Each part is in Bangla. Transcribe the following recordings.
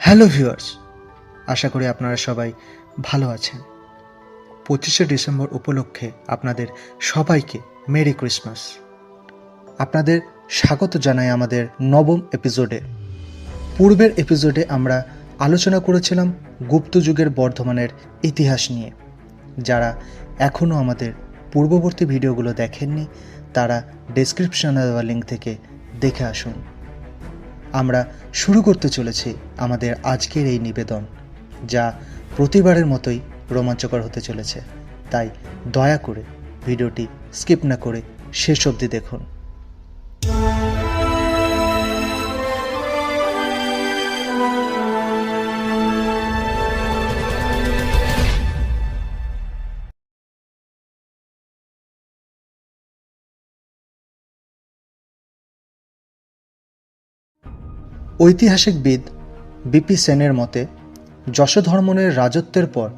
হ্যালো ভিউয়ার্স, আশা করি আপনারা সবাই ভালো আছেন। পঁচিশে ডিসেম্বর উপলক্ষে আপনাদের সবাইকে মেরি ক্রিসমাস। আপনাদের স্বাগত জানাই আমাদের নবম এপিসোডে। পূর্বের এপিসোডে আমরা আলোচনা করেছিলাম গুপ্ত যুগের বর্ধমানের ইতিহাস নিয়ে। যারা এখনও আমাদের পূর্ববর্তী ভিডিওগুলো দেখেননি, তারা ডেসক্রিপশনে দেওয়া লিঙ্ক থেকে দেখে আসুন। আমরা শুরু করতে চলেছি আমাদের আজকের এই নিবেদন, যা প্রতিবারের মতোই রোমাঞ্চকর হতে চলেছে। তাই দয়া করে ভিডিওটি স্কিপ না করে শেষ অবধি দেখুন। ঐতিহাসিকবিদ বিপি সেনের মতে, যশোধর্মনের রাজত্বের পর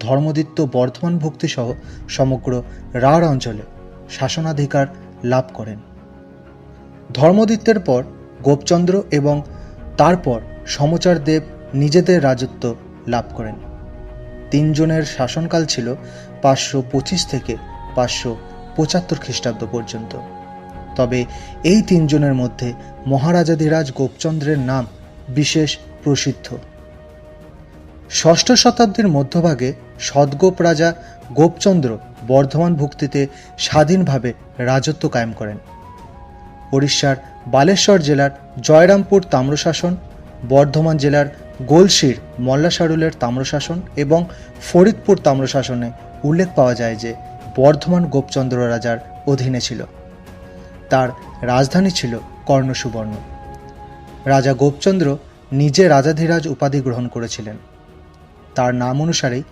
ধর্মদিত্য বর্ধমান ভুক্তিসহ সমগ্র রাঢ় অঞ্চলে শাসনাধিকার লাভ করেন। ধর্মদিত্যের পর গোপচন্দ্র এবং তারপর সমচার দেব নিজেদের রাজত্ব লাভ করেন। তিনজনের শাসনকাল ছিল পাঁচশো পঁচিশ থেকে পাঁচশো পঁচাত্তর খ্রিস্টাব্দ পর্যন্ত। তবে এই তিনজনের মধ্যে মহারাজাধিরাজ গোপচন্দ্রের নাম বিশেষ প্রসিদ্ধ। ষষ্ঠ শতাব্দীর মধ্যভাগে সদ্গোপ রাজা গোপচন্দ্র বর্ধমান ভুক্তিতে স্বাধীনভাবে রাজত্ব কায়েম করেন। ওড়িশার বালেশ্বর জেলার জয়রামপুর তাম্রশাসন, বর্ধমান জেলার গোলশির মল্লাসারুলের তাম্রশাসন এবং ফরিদপুর তাম্রশাসনে উল্লেখ পাওয়া যায় যে বর্ধমান গোপচন্দ্র রাজার অধীনে ছিল। তার রাজধানী ছিল কর্ণসুবর্ণ। রাজা গোপচন্দ্র নিজে রাজাধিরাজ উপাধি গ্রহণ করেছিলেন। তার নাম অনুসারেই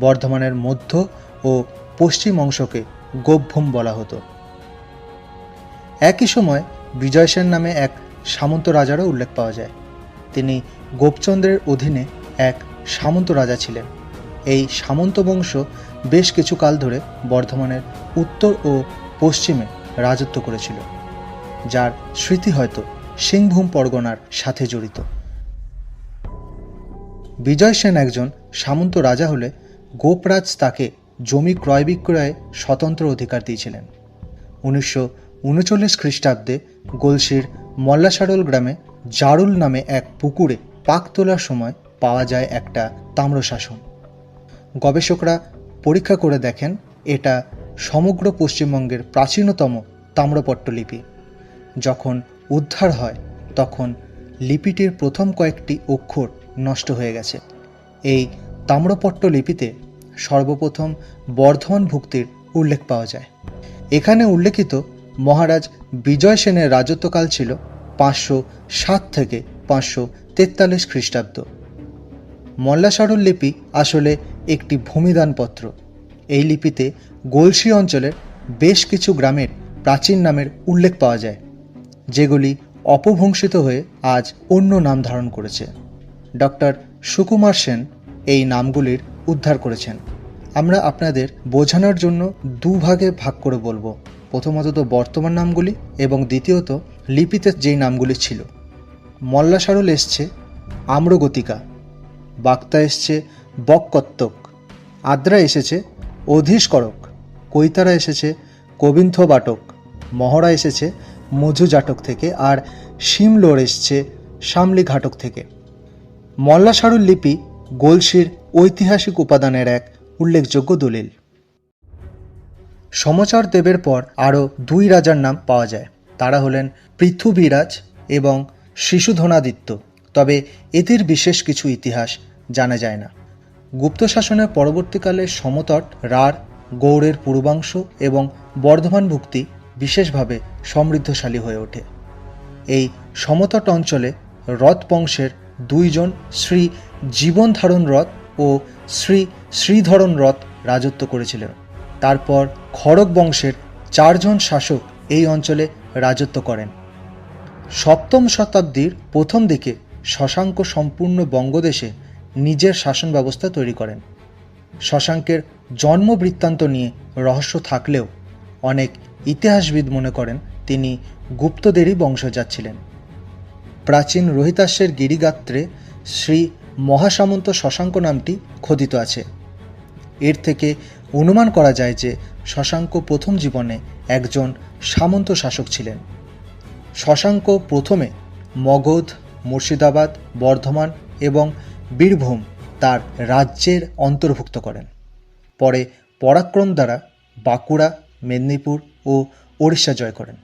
বর্ধমানের মধ্য ও পশ্চিম অংশকে গোপভূম বলা হতো। একই সময় বিজয় সেন নামে এক সামন্ত রাজারও উল্লেখ পাওয়া যায়। তিনি গোপচন্দ্রের অধীনে এক সামন্ত রাজা ছিলেন। এই সামন্ত বংশ বেশ কিছু কাল ধরে বর্ধমানের উত্তর ও পশ্চিমে রাজত্ব করেছিল। যার স্মৃতি হয়তো সিংভূম পরগনার সাথে জড়িত। বিজয় সেন একজন সামন্ত রাজা হলে গোপরাজ তাকে জমি ক্রয় বিক্রয়ে স্বতন্ত্র অধিকার দিয়েছিলেন। উনিশশো উনচল্লিশ খ্রিস্টাব্দে গলসির মল্লাসারল গ্রামে জারুল নামে এক পুকুরে পাক তোলার সময় পাওয়া যায় একটা তাম্রশাসন। গবেষকরা পরীক্ষা করে দেখেন, এটা সমগ্র পশ্চিমবঙ্গের প্রাচীনতম তাম্রপট্টলিপি। যখন উদ্ধার হয়, তখন লিপিটির প্রথম কয়েকটি অক্ষর নষ্ট হয়ে গেছে। এই তাম্রপট্ট লিপিতে সর্বপ্রথম বর্ধমান ভুক্তির উল্লেখ পাওয়া যায়। এখানে উল্লেখিত মহারাজ বিজয় সেনের রাজত্বকাল ছিল পাঁচশো সাত থেকে পাঁচশো তেতাল্লিশ খ্রিস্টাব্দ। মল্লাসারুল লিপি আসলে একটি ভূমিদানপত্র এই লিপিতে গোলসি অঞ্চলের বেশ কিছু গ্রামের প্রাচীন নামের উল্লেখ পাওয়া যায়। যেগুলি অপভংসিত হয়ে আজ অন্য নাম ধারণ করেছে। ডক্টর সুকুমার সেন এই নামগুলির উদ্ধার করেছেন। আমরা আপনাদের বোঝানোর জন্য দুভাগে ভাগ করে বলব। প্রথমত তো বর্তমান নামগুলি এবং দ্বিতীয়ত লিপিতে যেই নামগুলি ছিল। মল্লাসারুল এসছে আম্রগতিকা, বাক্তা এসছে বককত্তক, আদ্রা এসেছে অধীশকরক, কৈতারা এসেছে কবিন্থ বাটক মহড়া এসেছে মধু জাটক থেকে আর শিমলোর এসছে শামলি ঘাটক থেকে। মল্লাসারুল লিপি গোলসির ঐতিহাসিক উপাদানের এক উল্লেখযোগ্য দলিল। সমাচার দেবের পর আরও দুই রাজার নাম পাওয়া যায়। তারা হলেন পৃথুবীরাজ এবং শিশুধনাদিত্য। তবে এদের বিশেষ কিছু ইতিহাস জানা যায় না। গুপ্ত শাসনের পরবর্তীকালে সমতট রার গৌড়ের পূর্বাংশ এবং বর্ধমান ভুক্তি বিশেষভাবে সমৃদ্ধশালী হয়ে ওঠে। এই সমতট অঞ্চলে রথ বংশের দুইজন শ্রী জীবনধারণ রথ ও শ্রী শ্রীধরণ রথ রাজত্ব করেছিলেন। তারপর খড়গ বংশের চারজন শাসক এই অঞ্চলে রাজত্ব করেন। সপ্তম শতাব্দীর প্রথম দিকে শশাঙ্ক সম্পূর্ণ বঙ্গদেশে নিজের শাসন ব্যবস্থা তৈরি করেন। শশাঙ্কের জন্ম বৃত্তান্ত নিয়ে রহস্য থাকলেও অনেক ইতিহাসবিদ মনে করেন তিনি গুপ্তদেরই বংশজাত ছিলেন। প্রাচীন রোহিতাস্যের গিরিগাত্রে শ্রী মহাসামন্ত শশাঙ্ক নামটি খোদিত আছে। এর থেকে অনুমান করা যায় যে শশাঙ্ক প্রথম জীবনে একজন সামন্ত শাসক ছিলেন। শশাঙ্ক প্রথমে মগধ, মুর্শিদাবাদ, বর্ধমান এবং বীরভূম তার রাজ্যের অন্তর্ভুক্ত করেন। পরে পরাক্রম দ্বারা বাঁকুড়া মেদিনীপুর ও ওড়িশা জয় করেন।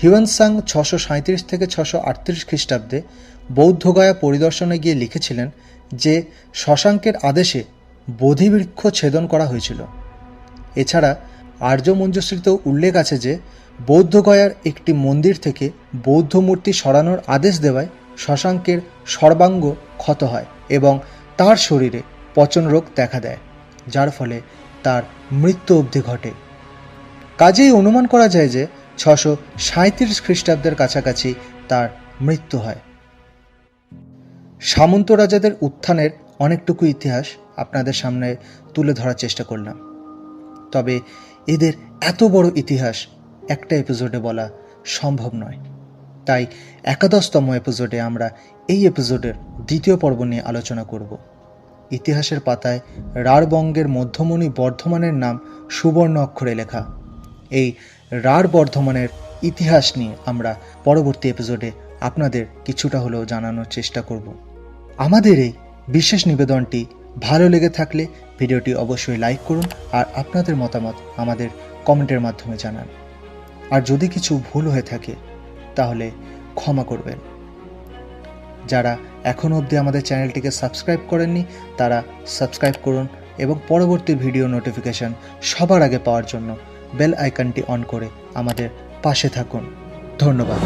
হিউয়েনসাং ছশো সাঁত্রিশ থেকে ছশো আটত্রিশ খ্রিস্টাব্দে বৌদ্ধগয়া পরিদর্শনে গিয়ে লিখেছিলেন যে, শশাঙ্কের আদেশে বোধিবৃক্ষ ছেদন করা হয়েছিল। এছাড়া আর্য মঞ্জুশ্রীতেও উল্লেখ আছে যে বৌদ্ধগয়ার একটি মন্দির থেকে বৌদ্ধ মূর্তি সরানোর আদেশ দেওয়ায় শশাঙ্কের সর্বাঙ্গ ক্ষত হয় এবং তার শরীরে পচন রোগ দেখা দেয়, যার ফলে তার মৃত্যু অবধি ঘটে। কাজেই অনুমান করা যায় যে ছশো সাঁত্রিশ খ্রিস্টাব্দের কাছাকাছি তার মৃত্যু হয়। সামন্ত রাজাদের উত্থানের অনেকটুকু ইতিহাস আপনাদের সামনে তুলে ধরার চেষ্টা করলাম। তবে এদের এত বড় ইতিহাস একটা এপিসোডে বলা সম্ভব নয়। তাই একাদশতম এপিসোডে আমরা এই এপিসোডের দ্বিতীয় পর্ব নিয়ে আলোচনা করব। ইতিহাসের পাতায় রাঢ়বঙ্গের মধ্যমণি বর্ধমানের নাম সুবর্ণ অক্ষরে লেখা। এই রাঢ় বর্ধমানের ইতিহাস নিয়ে আমরা পরবর্তী এপিসোডে আপনাদের কিছুটা হলেও জানানোর চেষ্টা করব। আমাদের এই বিশেষ নিবেদনটি ভালো লেগে থাকলে ভিডিওটি অবশ্যই লাইক করুন আর আপনাদের মতামত আমাদের কমেন্টের মাধ্যমে জানান। আর যদি কিছু ভুল হয়ে থাকে, তাহলে ক্ষমা করবেন। যারা এখনও অবধি আমাদের চ্যানেলটিকে সাবস্ক্রাইব করেননি, তারা সাবস্ক্রাইব করুন এবং পরবর্তী ভিডিও নোটিফিকেশন সবার আগে পাওয়ার জন্য বেল আইকনটি অন করে আমাদের পাশে থাকুন। ধন্যবাদ।